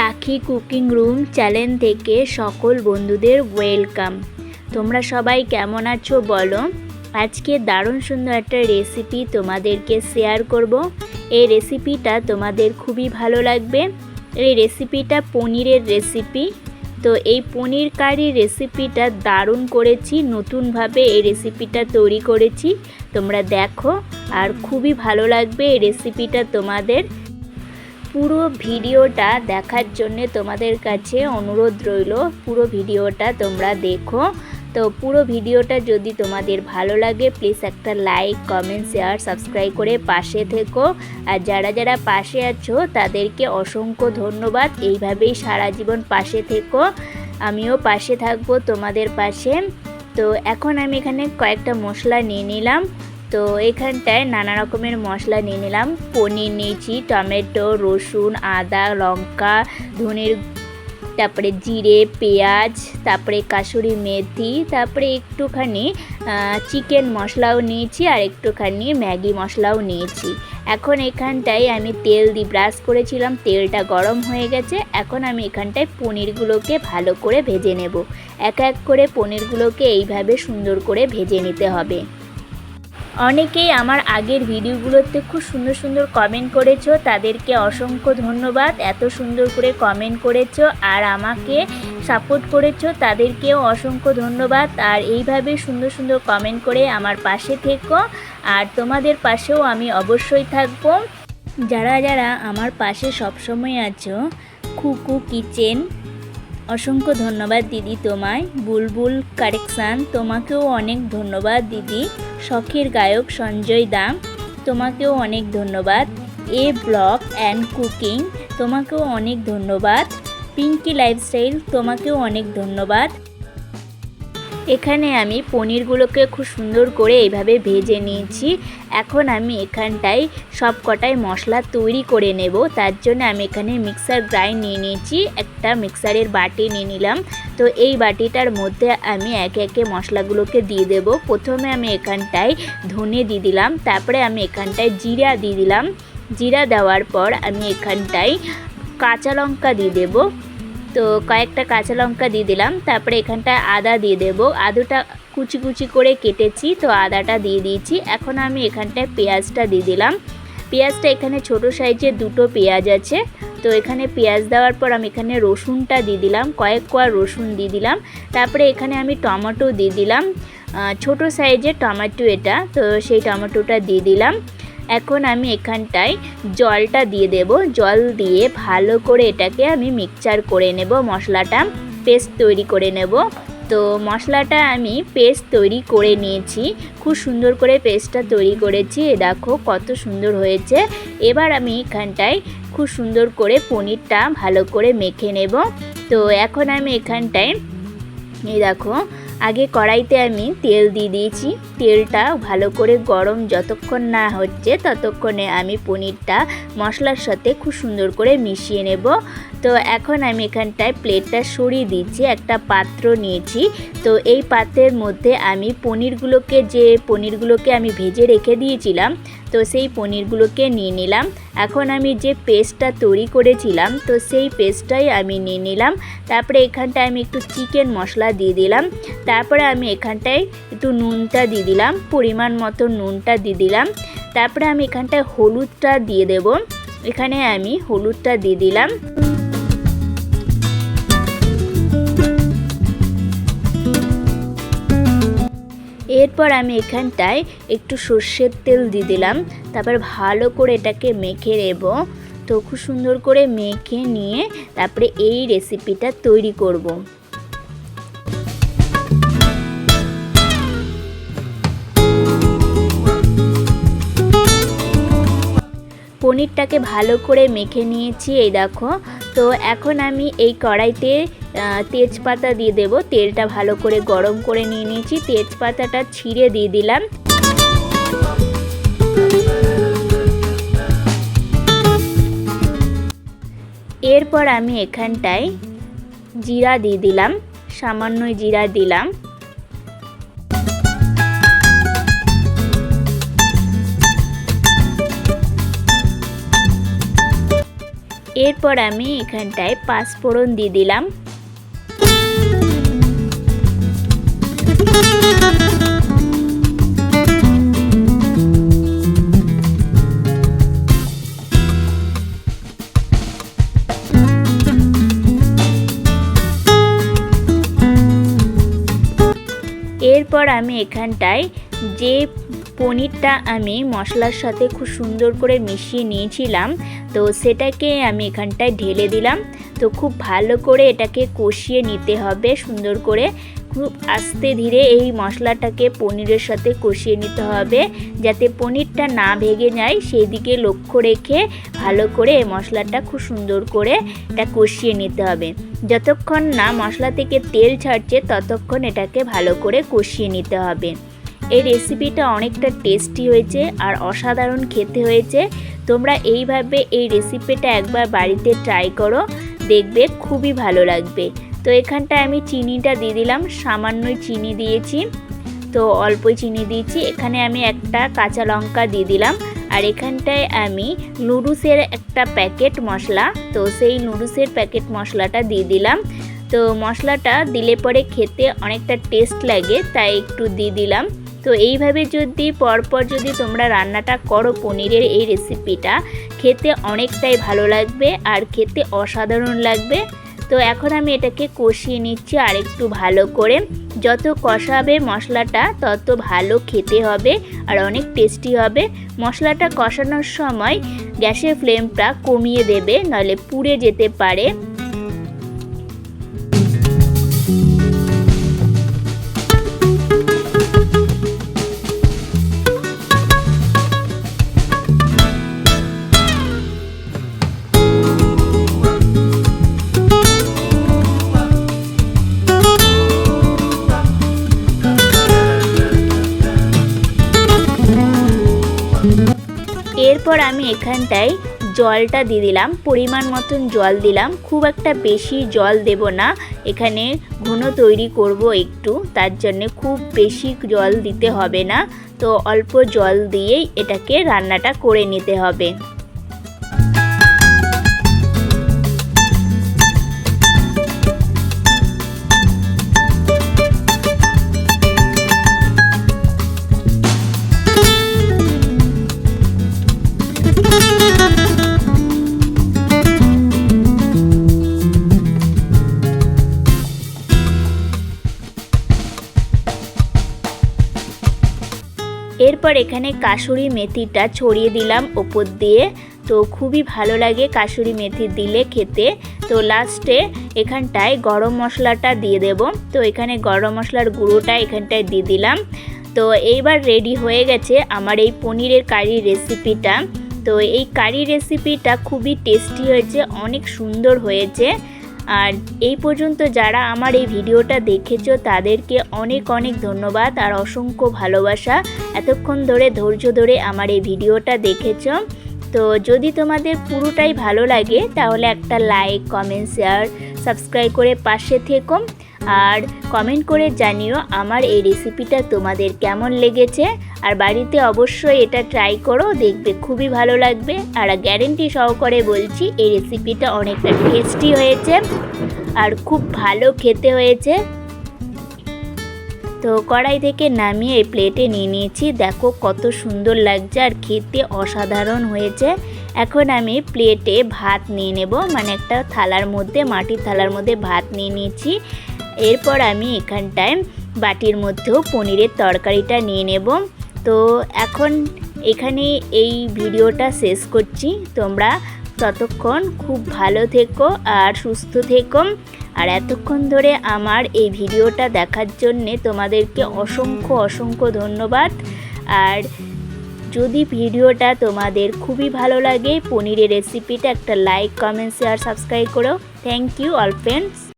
রাখি cooking room channel থেকে সকল বন্ধুদের ওয়েলকাম। তোমরা সবাই কেমন আছো বলো? আজকে দারুণ সুন্দর একটা রেসিপি তোমাদেরকে শেয়ার করব। এই রেসিপিটা তোমাদের খুবই ভালো লাগবে। এই রেসিপিটা পনিরের রেসিপি তো এই পনির কারি রেসিপিটা দারুণ করেছি, নতুনভাবে এই রেসিপিটা তৈরি করেছি। তোমরা দেখো, আর খুবই ভালো লাগবে এই রেসিপিটা তোমাদের। পুরো ভিডিওটা দেখার জন্য তোমাদের কাছে অনুরোধ রইল, পুরো ভিডিওটা তোমরা দেখো। তো পুরো ভিডিওটা যদি তোমাদের ভালো লাগে প্লিজ একটা লাইক কমেন্ট শেয়ার সাবস্ক্রাইব করে পাশে থেকো। আর যারা যারা পাশে আছো, তাদেরকে অসংখ্য ধন্যবাদ। এইভাবেই সারা জীবন পাশে থেকো। আমিও পাশে থাকব তোমাদের পাশে। তো এখন আমি এখানে কয়েকটা মশলা নিয়ে নিলাম। তো এখানটায় নানা রকমের মশলা নিয়ে নিলাম। পনির নিয়েছি, টমেটো, রসুন, আদা, লঙ্কা, ধনের, তারপরে জিরে, পেঁয়াজ, তারপরে কাসুরি মেথি, তারপরে একটুখানি চিকেন মশলাও নিয়েছি আর একটুখানি ম্যাগি মশলাও নিয়েছি। এখন এখানটায় আমি তেল দিয়ে ব্রাশ করেছিলাম, তেলটা গরম হয়ে গেছে। এখন আমি এখানটায় পনিরগুলোকে ভালো করে ভেজে নেব। এক এক করে পনিরগুলোকে এইভাবে সুন্দর করে ভেজে নিতে হবে। অনেকেই আমার আগের ভিডিওগুলোতে খুব সুন্দর সুন্দর কমেন্ট করেছ। তাদেরকে অসংখ্য ধন্যবাদ। এত সুন্দর করে কমেন্ট করেছ আর আমাকে সাপোর্ট করেছ, তাদেরকেও অসংখ্য ধন্যবাদ। আর এইভাবে সুন্দর সুন্দর কমেন্ট করে আমার পাশে থেকো। আর তোমাদের পাশেও আমি অবশ্যই থাকব। যারা যারা আমার পাশে সবসময় আছো খুকু কিচেন অসংখ্য ধন্যবাদ দিদি তোমায়। বুলবুল কারেকশান, তোমাকেও অনেক ধন্যবাদ দিদি। শখের গায়ক সঞ্জয় দাম, তোমাকেও অনেক ধন্যবাদ। এ ব্লগ অ্যান্ড কুকিং, তোমাকেও অনেক ধন্যবাদ। পিঙ্কি লাইফস্টাইল, তোমাকেও অনেক ধন্যবাদ। এখানে আমি পনিরগুলোকে খুব সুন্দর করে এইভাবে ভেজে নিয়েছি। এখন আমি এখানটায় সব কটাই মশলা তৈরি করে নেব। তার জন্য আমি এখানে মিক্সার গ্রাইন্ড নিয়ে নিয়েছি। একটা মিক্সারের বাটি নিয়ে নিলাম। তো এই বাটিটার মধ্যে আমি একে একে মশলাগুলোকে দিয়ে দেব। প্রথমে আমি এখানটায় ধনে দিয়ে দিলাম। তারপরে আমি এখানটায় জিরা দিয়ে দিলাম। জিরা দেওয়ার পর আমি এখানটায় কাঁচা লঙ্কা দিয়ে দেবো। তো কয়েকটা কাঁচা লঙ্কা দিয়ে দিলাম, তারপরে এখানটায় আদা দিয়ে দেব। আদুটা কুচি কুচি করে কেটেছি, তো আদাটা দিয়ে দিয়েছি। এখন আমি এখানটায় পেঁয়াজটা দিয়ে দিলাম। পেঁয়াজটা এখানে ছোট সাইজের দুটো পেঁয়াজ আছে, তো এখানে পেঁয়াজ দেওয়ার পর আমি এখানে রসুনটা দিয়ে দিলাম, কয়েক কোয়া রসুন দিয়ে দিলাম। তারপরে এখানে আমি টমেটো দিয়ে দিলাম ছোট সাইজের টমেটো এটা, তো সেই টমেটোটা দিয়ে দিলাম। এখন আমি এখানটায় জলটা দিয়ে দেব। জল দিয়ে ভালো করে এটাকে আমি মিক্সচার করে নেব, মশলাটা পেস্ট তৈরি করে নেব। তো মশলাটা আমি পেস্ট তৈরি করে নিয়েছি, খুব সুন্দর করে পেস্টটা তৈরি করেছি। দেখো কত সুন্দর হয়েছে। এবার আমি এখানটায় খুব সুন্দর করে পনিরটা ভালো করে মেখে নেব। তো এখন আমি এখানটায় এই দেখো, আগে কড়াইতে আমি তেল দিয়ে দিয়েছি। তেলটা ভালো করে গরম যতক্ষণ না হচ্ছে ততক্ষণে আমি পনিরটা মশলার সাথে খুব সুন্দর করে মিশিয়ে নেব। তো এখন আমি এখানটায় প্লেটটা সরিয়ে দিচ্ছি, একটা পাত্র নিয়েছি। তো এই পাত্রের মধ্যে আমি পনিরগুলোকে, যে পনিরগুলোকে আমি ভেজে রেখে দিয়েছিলাম, তো সেই পনিরগুলোকে নিয়ে নিলাম। এখন আমি যে পেস্টটা তৈরি করেছিলাম, তো সেই পেস্টটাই আমি নিয়ে নিলাম। তারপরে এখানটায় আমি একটু চিকেন মশলা দিয়ে দিলাম। তারপরে আমি এখানটায় একটু নুনটা দিয়ে দিলাম, পরিমাণ মতো নুনটা দিয়ে দিলাম। তারপরে আমি এখানটায় হলুদটা দিয়ে দেব। এখানে আমি হলুদটা দিয়ে দিলাম। এরপর আমি এখানটায় একটু সর্ষের তেল দিয়ে দিলাম। তারপর ভালো করে এটাকে মেখে নেব। তো খুব সুন্দর করে মেখে নিয়ে তারপরে এই রেসিপিটা তৈরি করব। পনিরটাকে ভালো করে মেখে নিয়েছি, এই দেখো। তো এখন আমি এই কড়াইতে তেজপাতা দিয়ে দেব। তেলটা ভালো করে গরম করে নিয়ে নিয়েছি। তেজপাতাটা ছিঁড়ে দিয়ে দিলাম। এরপর আমি এখানটায় জিরা দিয়ে দিলাম। সামান্য জিরা দিলাম। এরপর আমি এখানটায় পাঁচফোড়ন দিয়ে দিলাম। এরপর আমি এখানটায় যে পনিরটা আমি মশলার সাথে খুব সুন্দর করে মিশিয়ে নিয়েছিলাম। তো সেটাকে আমি এখানটায় ঢেলে দিলাম। তো খুব ভালো করে এটাকে কষিয়ে নিতে হবে সুন্দর করে। খুব আস্তে ধীরে এই মশলাটাকে পনিরের সাথে কষিয়ে নিতে হবে যাতে পনিরটা না ভেঙে যায়। সেই দিকে লক্ষ্য রেখে ভালো করে এই মশলাটা খুব সুন্দর করে এটা কষিয়ে নিতে হবে। যতক্ষণ না মশলা থেকে তেল ছাড়ছে, ততক্ষণ এটাকে ভালো করে কষিয়ে নিতে হবে। এই রেসিপিটা অনেকটা টেস্টি হয়েছে আর অসাধারণ খেতে হয়েছে। তোমরা এইভাবে এই রেসিপিটা একবার বাড়িতে ট্রাই করো, দেখবে খুবই ভালো লাগবে। তো এখানটায় আমি চিনিটা দিয়ে দিলাম, সামান্যই চিনি দিয়েছি। তো অল্পই চিনি দিয়েছি, এখানে আমি একটা কাঁচা লঙ্কা দিয়ে দিলাম। আর এখানটায় আমি নুডুসের একটা প্যাকেট মশলা, তো সেই নুডুসের প্যাকেট মশলাটা দিয়ে দিলাম। তো মশলাটা দিলে পরে খেতে অনেকটা টেস্ট লাগে, তাই একটু দিয়ে দিলাম। তো এইভাবে যদি পরপর যদি তোমরা রান্নাটা করো পনিরের এই রেসিপিটা খেতে অনেকটাই ভালো লাগবে আর খেতে অসাধারণ লাগবে। তো এখন আমি এটাকে কষিয়ে নিচ্ছি আর একটু ভালো করে। যত কষাবে মশলাটা, তত ভালো খেতে হবে আর অনেক টেস্টি হবে। মশলাটা কষানোর সময় গ্যাসের ফ্লেমটা কমিয়ে দেবে, নাহলে পুড়ে যেতে পারে। এরপর আমি এখানটায় জলটা দিয়ে দিলাম, পরিমাণ মতন জল দিলাম। খুব একটা বেশি জল দেব না, এখানে ঘন তৈরি করব একটু, তার জন্য খুব বেশি জল দিতে হবে না। তো অল্প জল দিয়েই এটাকে রান্নাটা করে নিতে হবে। এরপর এখানে কাসুরি মেথিটা ছড়িয়ে দিলাম ওপর দিয়ে। তো খুবই ভালো লাগে কাসুরি মেথি দিলে খেতে। তো লাস্টে এখানটায় গরম মশলাটা দিয়ে দেব। তো এখানে গরম মশলার গুঁড়োটা এখানটায় দিয়ে দিলাম। তো এইবার রেডি হয়ে গেছে আমার এই পনিরের কারি রেসিপিটা তো এই কারি রেসিপিটা খুবই টেস্টি হয়েছে, অনেক সুন্দর হয়েছে। আর এই পর্যন্ত যারা আমার এই ভিডিওটা দেখেছ, তাদেরকে অনেক অনেক ধন্যবাদ আর অসংখ্য ভালোবাসা। এতক্ষণ ধরে, ধৈর্য ধরে আমার এই ভিডিওটা দেখেছ। তো যদি তোমাদের পুরোটাই ভালো লাগে, তাহলে একটা লাইক কমেন্ট শেয়ার সাবস্ক্রাইব করে পাশে থেকো। আর কমেন্ট করে জানিও আমার এই রেসিপিটা তোমাদের কেমন লেগেছে। আর বাড়িতে অবশ্যই এটা ট্রাই করো, দেখবে খুবই ভালো লাগবে। আর গ্যারেন্টি সহকারে বলছি, এই রেসিপিটা অনেকটা টেস্টি হয়েছে আর খুব ভালো খেতে হয়েছে। তো কড়াই থেকে নামিয়ে এই প্লেটে নিয়ে নিয়েছি। দেখো কত সুন্দর লাগছে আর খেতে অসাধারণ হয়েছে। এখন আমি প্লেটে ভাত নিয়ে নেব। মানে একটা থালার মধ্যে, মাটির থালার মধ্যে ভাত নিয়ে নিয়েছি। এরপর আমি এখানটায় বাটির মধ্যেও পনিরের তরকারিটা নিয়ে নেব। তো এখন এখানে এই ভিডিওটা শেষ করছি। তোমরা ততক্ষণ খুব ভালো থেকো আর সুস্থ থেকো। আর এতক্ষণ ধরে আমার এই ভিডিওটা দেখার জন্যে তোমাদেরকে অসংখ্য অসংখ্য ধন্যবাদ। আর যদি ভিডিওটা তোমাদের খুবই ভালো লাগে, পনিরের রেসিপিটা একটা লাইক, কমেন্ট, শেয়ার, সাবস্ক্রাইব করো। Thank you all friends